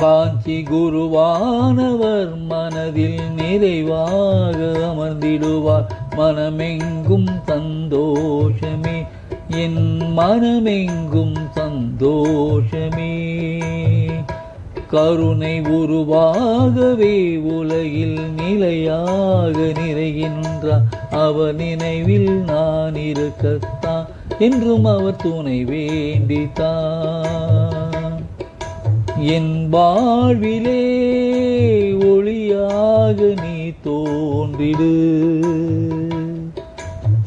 காஞ்சி குருவானவர் மனதில் நிறைவாக அமர்ந்திடுவார். மனமெங்கும் சந்தோஷமே. என் மனமெங்கும் சந்தோஷமே. கருணை உருவாகவே உலகில் நிலையாக நிறைகின்றார் அவர் நினைவில் நான் இருக்கத்தான் என்றும் அவர் துணை வேண்டித்தான். என் வாழ்விலே ஒளியாக நீ தோன்றிடு.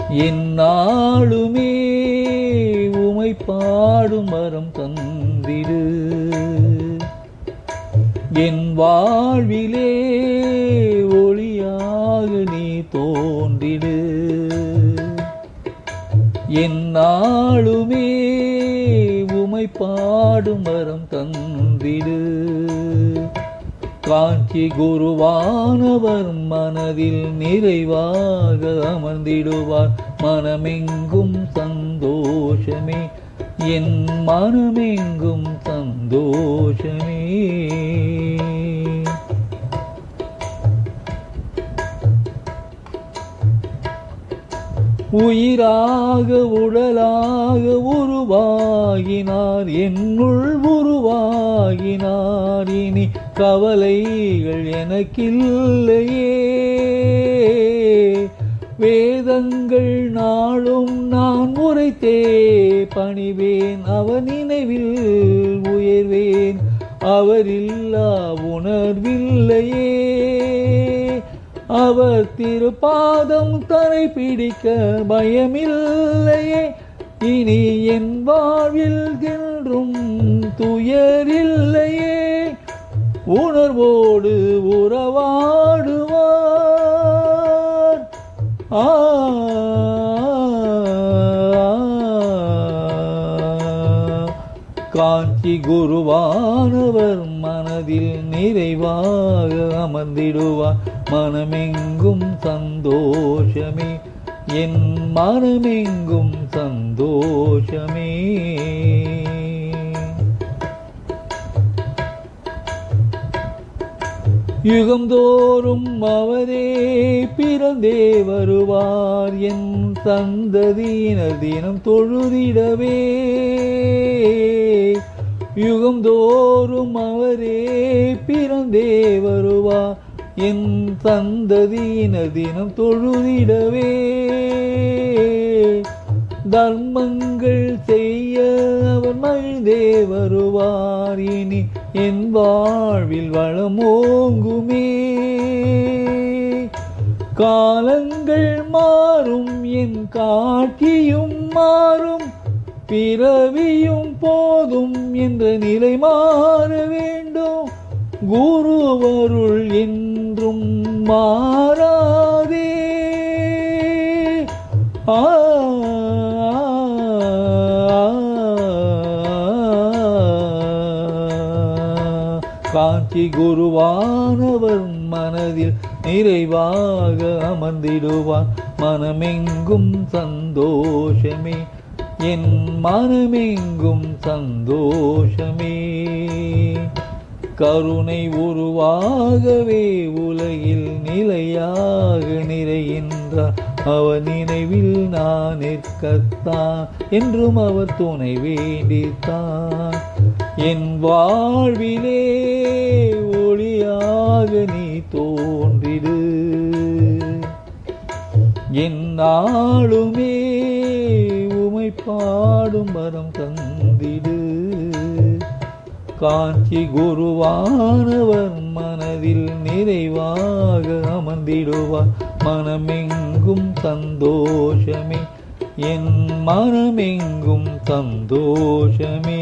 என் நாளுமே உமை பாடும் மரம் தந்திடு. என் வாழ்விலே ஒளியாக நீ தோன்றிடு. என் நாளுமே உமை பாடும் மரம் தந்திடு விடு. காஞ்சி குருவானவர் மனதில் நிறைவாக அமர்ந்திடுவார். மனமெங்கும் சந்தோஷமே. என் மனமெங்கும் சந்தோஷமே. உயிராக உடலாக உருவாகினார். என்னுள் உருவாகினார். இனி கவலைகள் எனக்கில்லையே. வேதங்கள் நாளும் நான் உரைத்தே பணிவேன். அவர் நினைவில் உயர்வேன். அவரில்லா உணர்வில்லையே. அவர் திருப்பாதம் தரை பிடிக்க பயமில்லையே. இனி என் வாழ்வில் என்றும் துயரில்லையே. உணர்வோடு உறவாடுவார். ஆ காஞ்சி குருவானவர் மனதில் நிறைவாக அமர்ந்திடுவார். மனமெங்கும் சந்தோஷமே. என் மனமெங்கும் சந்தோஷமே. யுகந்தோறும் அவரே பிறந்தே வருவார். என் சந்ததியினர் தினம் தொழுதிடவே. யுகந்தோறும் அவரே பிறந்தே வருவார். என் சந்ததியினர் தினம் தொழுதிடவே. தர்மங்கள் செய்ய அவர் மகிழ்ந்தே வருவார். இனி என் வாழ்வில் வளமோங்குமே காலங்கள் மாறும் என் காட்சியும் மாறும். பிறவியும் போதும் என்ற நிலை காஞ்சி குருவானவர் மனதில் நிறைவாக அமர்ந்திடுவார். மனமெங்கும் சந்தோஷமே. என் மனமெங்கும் சந்தோஷமே. கருணை உருவாகவே உலகில் நிலையாக நிறைகின்றார் அவர் நினைவில் நான் நிற்கத்தான் என்றும் அவர் துணை வேண்டித்தான். என் வாழ்விலே ஒளியாக நீ தோன்றிடு. என் நாளுமே உமை பாடும் வரம் தந்திடு. காஞ்சி குருவானவர் மனதில் நிறைவாக அமர்ந்திடுவார். மனமெங்கும் சந்தோஷமே என் மனமெங்கும் சந்தோஷமே.